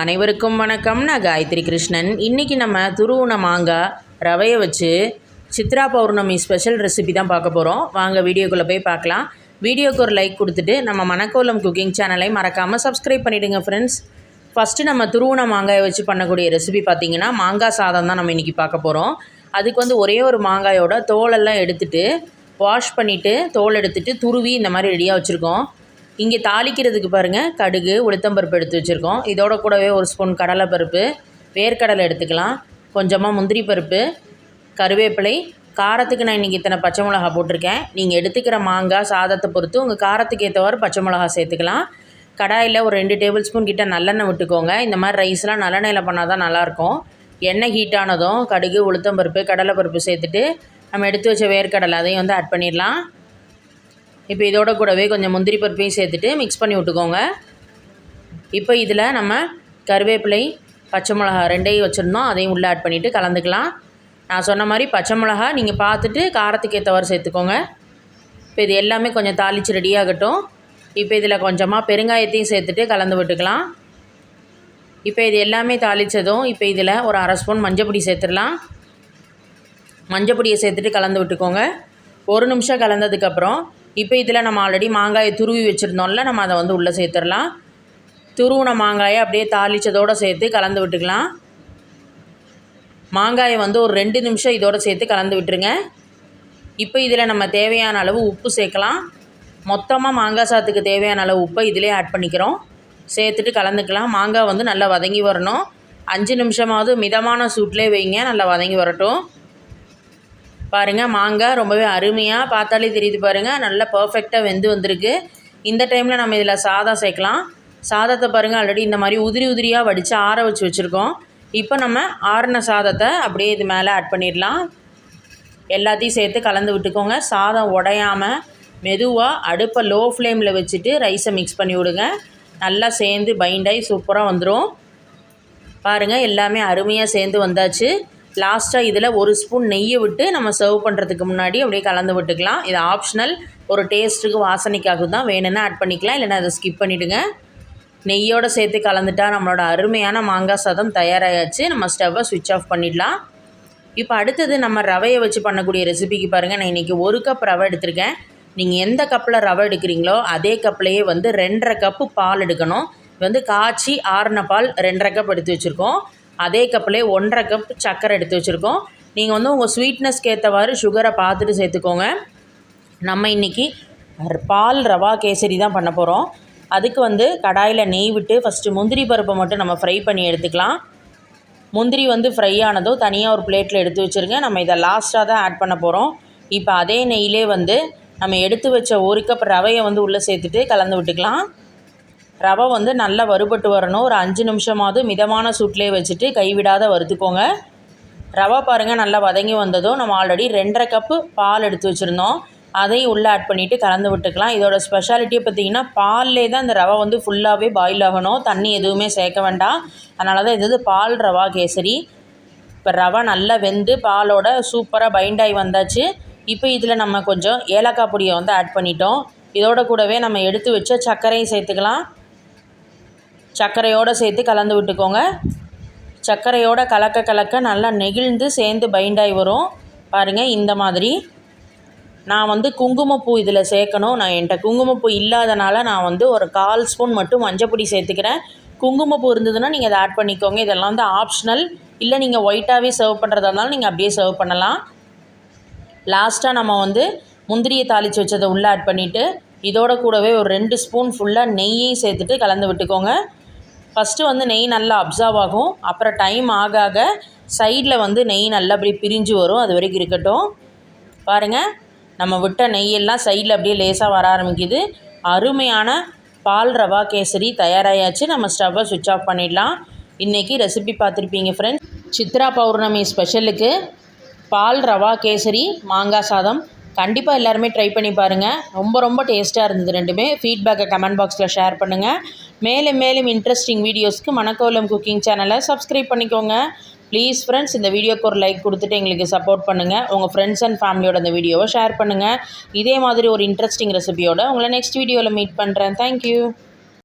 அனைவருக்கும் வணக்கம். நான் காயத்ரி கிருஷ்ணன். இன்றைக்கி நம்ம துருவுன மாங்காய் ரவையை வச்சு சித்ரா பௌர்ணமி ஸ்பெஷல் ரெசிபி தான் பார்க்க போகிறோம் வாங்க வீடியோக்குள்ளே போய் பார்க்கலாம். வீடியோக்கு ஒரு லைக் கொடுத்துட்டு நம்ம மணக்கோலம் குக்கிங் சேனலை மறக்காமல் சப்ஸ்கிரைப் பண்ணிவிடுங்க ஃப்ரெண்ட்ஸ் ஃபஸ்ட்டு நம்ம துருவுன மாங்காயை வச்சு பண்ணக்கூடிய ரெசிபி பார்த்திங்கன்னா மாங்காய் சாதம் தான் நம்ம இன்றைக்கி பார்க்க போகிறோம் அதுக்கு வந்து ஒரே ஒரு மாங்காயோட தோலெல்லாம் எடுத்துட்டு வாஷ் பண்ணிவிட்டு தோல் எடுத்துகிட்டு துருவி இந்த மாதிரி ரெடியாக வச்சுருக்கோம். இங்கே தாளிக்கிறதுக்கு பாருங்கள் கடுகு உளுத்தம்பருப்பு எடுத்து வச்சுருக்கோம். இதோட கூடவே ஒரு ஸ்பூன் கடலைப்பருப்பு வேர்க்கடலை எடுத்துக்கலாம். கொஞ்சமாக முந்திரி பருப்பு கருவேப்பிலை. காரத்துக்கு நான் இன்றைக்கி இத்தனை பச்சை மிளகா போட்டிருக்கேன். நீங்கள் எடுத்துக்கிற மாங்காய் சாதத்தை பொறுத்து உங்கள் காரத்துக்கு ஏற்றவாறு பச்சை மிளகா சேர்த்துக்கலாம். கடாயில் ஒரு ரெண்டு டேபிள் ஸ்பூன் கிட்ட நல்லெண்ணெய் விட்டுக்கோங்க. இந்த மாதிரி ரைஸ்லாம் நல்லெண்ணெயில் பண்ணால் தான் நல்லாயிருக்கும். எண்ணெய் ஹீட் ஆனதும் கடுகு உளுத்தம்பருப்பு கடலைப்பருப்பு சேர்த்துட்டு நம்ம எடுத்து வச்ச வேர்க்கடலை அதையும் வந்து ஆட் பண்ணிடலாம். இப்போ இதோட கூடவே கொஞ்சம் முந்திரி பருப்பையும் சேர்த்துட்டு மிக்ஸ் பண்ணி விட்டுக்கோங்க. இப்போ இதில் நம்ம கருவேப்பிலை பச்சை மிளகா ரெண்டையும் வச்சுருந்தோம். அதையும் உள்ளே ஆட் பண்ணிவிட்டு கலந்துக்கலாம். நான் சொன்ன மாதிரி பச்சை மிளகா நீங்கள் பார்த்துட்டு காரத்துக்கு ஏற்றவாறு சேர்த்துக்கோங்க. இப்போ இது எல்லாமே கொஞ்சம் தாளித்து ரெடியாகட்டும் இப்போ இதில் கொஞ்சமாக பெருங்காயத்தையும் சேர்த்துட்டு கலந்து விட்டுக்கலாம். இப்போ இது எல்லாமே தாளித்ததும் இப்போ இதில் ஒரு அரை ஸ்பூன் மஞ்சப்பொடி சேர்த்துடலாம். மஞ்சப்பொடியை சேர்த்துட்டு கலந்து விட்டுக்கோங்க. ஒரு நிமிஷம் கலந்ததுக்கப்புறம் இப்போ இதில் நம்ம ஆல்ரெடி மாங்காயை துருவி வச்சுருந்தோம்ல நம்ம அதை வந்து உள்ளே சேர்த்துடலாம். துருவின மாங்காயை அப்படியே தாளித்ததோடு சேர்த்து கலந்து விட்டுக்கலாம். மாங்காயை வந்து ஒரு ரெண்டு நிமிஷம் இதோடு சேர்த்து கலந்து விட்டுருங்க. இப்போ இதில் நம்ம தேவையான அளவு உப்பு சேர்க்கலாம். மொத்தமாக மாங்காய் சாத்துக்கு தேவையான அளவு உப்பை இதிலே ஆட் பண்ணிக்கிறோம். சேர்த்துட்டு கலந்துக்கலாம். மாங்காய் வந்து நல்லா வதங்கி வரணும். அஞ்சு நிமிஷமாவது மிதமான சூட்லேயே வைங்க. நல்லா வதங்கி வரட்டும். பாருங்கள் மாங்காய் ரொம்பவே அருமையாக பார்த்தாலே தெரியுது பாருங்கள் நல்லா பர்ஃபெக்டாக வெந்து வந்திருக்கு. இந்த டைமில் நம்ம இதில் சாதம் சேர்க்கலாம். சாதத்தை பாருங்கள் ஆல்ரெடி இந்த மாதிரி உதிரி உதிரியாக வடித்து ஆற வச்சு வச்சுருக்கோம். இப்போ நம்ம ஆறின சாதத்தை அப்படியே இது மேலே ஆட் பண்ணிடலாம். எல்லாத்தையும் சேர்த்து கலந்து விட்டுக்கோங்க. சாதம் உடையாமல் மெதுவாக அடுப்பை லோ ஃப்ளேமில் வச்சுட்டு ரைஸை மிக்ஸ் பண்ணி விடுங்க. நல்லா சேர்ந்து பைண்டாகி சூப்பராக வந்துடும் பாருங்கள் எல்லாமே அருமையாக சேர்ந்து வந்தாச்சு. லாஸ்ட்டாக இதில் ஒரு ஸ்பூன் நெய்யை விட்டு நம்ம சர்வ் பண்ணுறதுக்கு முன்னாடி அப்படியே கலந்து விட்டுக்கலாம். இது ஆப்ஷனல் ஒரு டேஸ்ட்டுக்கு வாசனைக்காக தான் வேணும்னா ஆட் பண்ணிக்கலாம். இல்லைன்னா அதை ஸ்கிப் பண்ணிவிடுங்க நெய்யோடு சேர்த்து கலந்துட்டா நம்மளோட அருமையான மாங்காய் சாதம் தயாராகியாச்சு நம்ம ஸ்டவ்வை சுவிட்ச் ஆஃப் பண்ணிடலாம். இப்போ அடுத்தது நம்ம ரவையை வச்சு பண்ணக்கூடிய ரெசிபிக்கு பாருங்கள் நான் இன்றைக்கி ஒரு கப் ரவை எடுத்திருக்கேன். நீங்கள் எந்த கப்பில் ரவை எடுக்கிறீங்களோ அதே கப்லேயே வந்து ரெண்டரை கப்பு பால் எடுக்கணும். வந்து காய்ச்சி ஆறுன பால் ரெண்டரை கப் எடுத்து வச்சுருக்கோம். அதே கப்பிலே ஒன்றரை கப் சர்க்கரை எடுத்து வச்சுருக்கோம். நீங்கள் வந்து உங்கள் ஸ்வீட்னஸ்க்கு ஏற்றவாறு சுகரை பார்த்துட்டு சேர்த்துக்கோங்க. நம்ம இன்றைக்கி பால் ரவா கேசரி தான் பண்ண போகிறோம் அதுக்கு வந்து கடாயில் நெய் விட்டு ஃபஸ்ட்டு முந்திரி பருப்பை மட்டும் நம்ம ஃப்ரை பண்ணி எடுத்துக்கலாம். முந்திரி வந்து ஃப்ரை ஆனதோ தனியாக ஒரு பிளேட்டில் எடுத்து வச்சுருங்க. நம்ம இதை லாஸ்ட்டாக தான் ஆட் பண்ண போகிறோம் இப்போ அதே நெய்யிலே வந்து நம்ம எடுத்து வச்ச ஒரு கப் ரவையை வந்து உள்ளே சேர்த்துட்டு கலந்து விட்டுக்கலாம். ரவை வந்து நல்லா வறுபட்டு வரணும். ஒரு அஞ்சு நிமிஷமாவது மிதமான சூட்லேயே வச்சுட்டு கைவிடாத வறுத்துக்கோங்க. ரவை பாருங்கள் நல்லா வதங்கி வந்ததும் நம்ம ஆல்ரெடி ரெண்டரை கப்பு பால் எடுத்து வச்சுருந்தோம். அதையும் உள்ளே ஆட் பண்ணிவிட்டு கலந்து விட்டுக்கலாம். இதோட ஸ்பெஷாலிட்டியை பார்த்திங்கன்னா பால்லே தான் இந்த ரவை வந்து ஃபுல்லாகவே பாயில் ஆகணும். தண்ணி எதுவுமே சேர்க்க வேண்டாம். அதனால தான் இது பால் ரவா கேசரி. இப்போ ரவை நல்லா வெந்து பாலோட சூப்பராக பைண்டாகி வந்தாச்சு. இப்போ இதில் நம்ம கொஞ்சம் ஏலக்காய் பொடியை வந்து ஆட் பண்ணிட்டோம். இதோட கூடவே நம்ம எடுத்து வச்ச சர்க்கரையும் சேர்த்துக்கலாம். சர்க்கரையோடு சேர்த்து கலந்து விட்டுக்கோங்க. சர்க்கரையோட கலக்க கலக்க நல்லா நெகிழ்ந்து சேர்ந்து பைண்டாகி வரும். பாருங்கள் இந்த மாதிரி. நான் வந்து குங்குமப்பூ இதில் சேர்க்கணும். நான் என்கிட்ட குங்குமப்பூ இல்லாதனால நான் வந்து ஒரு கால் ஸ்பூன் மட்டும் மஞ்சப்பொடி சேர்த்துக்கிறேன். குங்குமப்பூ இருந்ததுன்னா நீங்கள் அதை ஆட் பண்ணிக்கோங்க. இதெல்லாம் வந்து ஆப்ஷனல் இல்லை நீங்கள் ஒயிட்டாகவே சர்வ் பண்ணுறதா இருந்தாலும் நீங்கள் அப்படியே சர்வ் பண்ணலாம். லாஸ்ட்டாக நம்ம வந்து முந்திரியை தாளித்து வச்சதை உள்ளே ஆட் பண்ணிவிட்டு இதோட கூடவே ஒரு ரெண்டு ஸ்பூன் ஃபுல்லாக நெய்யையும் சேர்த்துட்டு கலந்து விட்டுக்கோங்க. ஃபஸ்ட்டு வந்து நெய் நல்லா அப்சர்வ் ஆகும். அப்புறம் டைம் ஆக ஆக சைடில் வந்து நெய் நல்லா அப்படி பிரிஞ்சு வரும். அது வரைக்கும் இருக்கட்டும். பாருங்கள் நம்ம விட்ட நெய்யெல்லாம் சைடில் அப்படியே லேசாக வர ஆரம்பிக்குது. அருமையான பால் ரவா கேசரி தயாராகியாச்சு நம்ம ஸ்டவ்வை சுவிட்ச் ஆஃப் பண்ணிடலாம். இன்றைக்கி ரெசிபி பார்த்துருப்பீங்க ஃப்ரெண்ட்ஸ் சித்ரா பௌர்ணமி ஸ்பெஷலுக்கு பால் ரவா கேசரி மாங்காய் சாதம் கண்டிப்பாக எல்லாருமே ட்ரை பண்ணி பாருங்கள் ரொம்ப ரொம்ப டேஸ்ட்டாக இருந்தது ரெண்டுமே. ஃபீட்பேக்கை கமெண்ட் பாக்ஸில் ஷேர் பண்ணுங்கள் மேலும் மேலும் இன்ட்ரெஸ்டிங் வீடியோஸ்க்கு மணக்கோலம் குக்கிங் சேனலை சப்ஸ்கிரைப் பண்ணிக்கோங்க. ப்ளீஸ் ஃப்ரெண்ட்ஸ் இந்த வீடியோக்கு ஒரு லைக் கொடுத்துட்டு எங்களுக்கு சப்போர்ட் பண்ணுங்கள் உங்கள் ஃப்ரெண்ட்ஸ் அண்ட் ஃபேமிலியோட இந்த வீடியோவை ஷேர் பண்ணுங்கள் இதே மாதிரி ஒரு இன்ட்ரெஸ்டிங் ரெசிபியோட உங்களை நெக்ஸ்ட் வீடியோவில் மீட் பண்ணுறேன் தேங்க்யூ